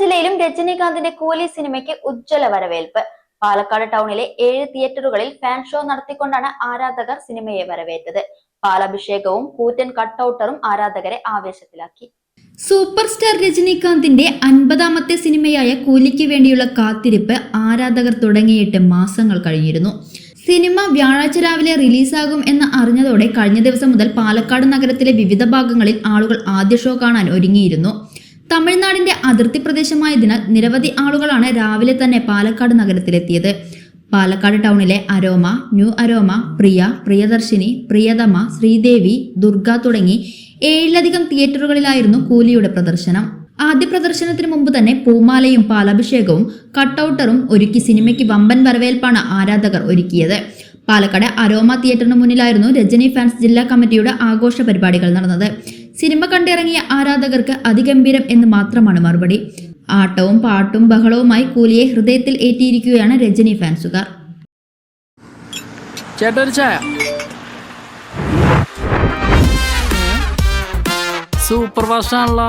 ജില്ലയിലും രജനീകാന്തിന്റെ കൂലി സിനിമയ്ക്ക് ഉജ്ജ്വല വരവേൽപ്പ്. പാലക്കാട് ടൗണിലെ ഏഴ് തിയേറ്ററുകളിൽ ഫാൻ ഷോ നടത്തിക്കൊണ്ടാണ് ആരാധകർ സിനിമയെ വരവേറ്റത്. പാലഭിഷേകവും കൂറ്റൻ കട്ടൌട്ടറും ആരാധകരെ ആവേശത്തിലാക്കി. സൂപ്പർ സ്റ്റാർ രജനീകാന്തിന്റെ അൻപതാമത്തെ സിനിമയായ കൂലിക്ക് വേണ്ടിയുള്ള കാത്തിരിപ്പ് ആരാധകർ തുടങ്ങിയിട്ട് മാസങ്ങൾ കഴിഞ്ഞിരുന്നു. സിനിമ വ്യാഴാഴ്ച രാവിലെ റിലീസാകും എന്ന് അറിഞ്ഞതോടെ കഴിഞ്ഞ ദിവസം മുതൽ പാലക്കാട് നഗരത്തിലെ വിവിധ ഭാഗങ്ങളിൽ ആളുകൾ ആദ്യ ഷോ കാണാൻ ഒരുങ്ങിയിരുന്നു. തമിഴ്നാടിന്റെ അതിർത്തി പ്രദേശമായതിനാൽ നിരവധി ആളുകളാണ് രാവിലെ തന്നെ പാലക്കാട് നഗരത്തിലെത്തിയത്. പാലക്കാട് ടൗണിലെ Aroma new Aroma Priya Priyadarshini Priyathama Sreedevi Durga തുടങ്ങി ഏഴിലധികം തിയേറ്ററുകളിലായിരുന്നു കൂലിയുടെ പ്രദർശനം. ആദ്യ പ്രദർശനത്തിന് മുമ്പ് തന്നെ പൂമാലയും പാലാഭിഷേകവും കട്ടൌട്ടറും ഒരുക്കി സിനിമയ്ക്ക് വമ്പൻ വരവേൽപ്പാണ് ആരാധകർ ഒരുക്കിയത്. പാലക്കാട് അരോമ തിയേറ്ററിന് മുന്നിലായിരുന്നു രജനി ഫാൻസ് ജില്ലാ കമ്മിറ്റിയുടെ ആഘോഷ പരിപാടികൾ നടന്നത്. സിനിമ കണ്ടിറങ്ങിയ ആരാധകർക്ക് അതിഗംഭീരം എന്ന് മാത്രമാണ് മറുപടി. ആട്ടവും പാട്ടും ബഹളവുമായി കൂലിയെ ഹൃദയത്തിൽ ഏറ്റിയിരിക്കുകയാണ് രജനി ഫാൻസുകാർ. സൂപ്പർ ആണല്ലോ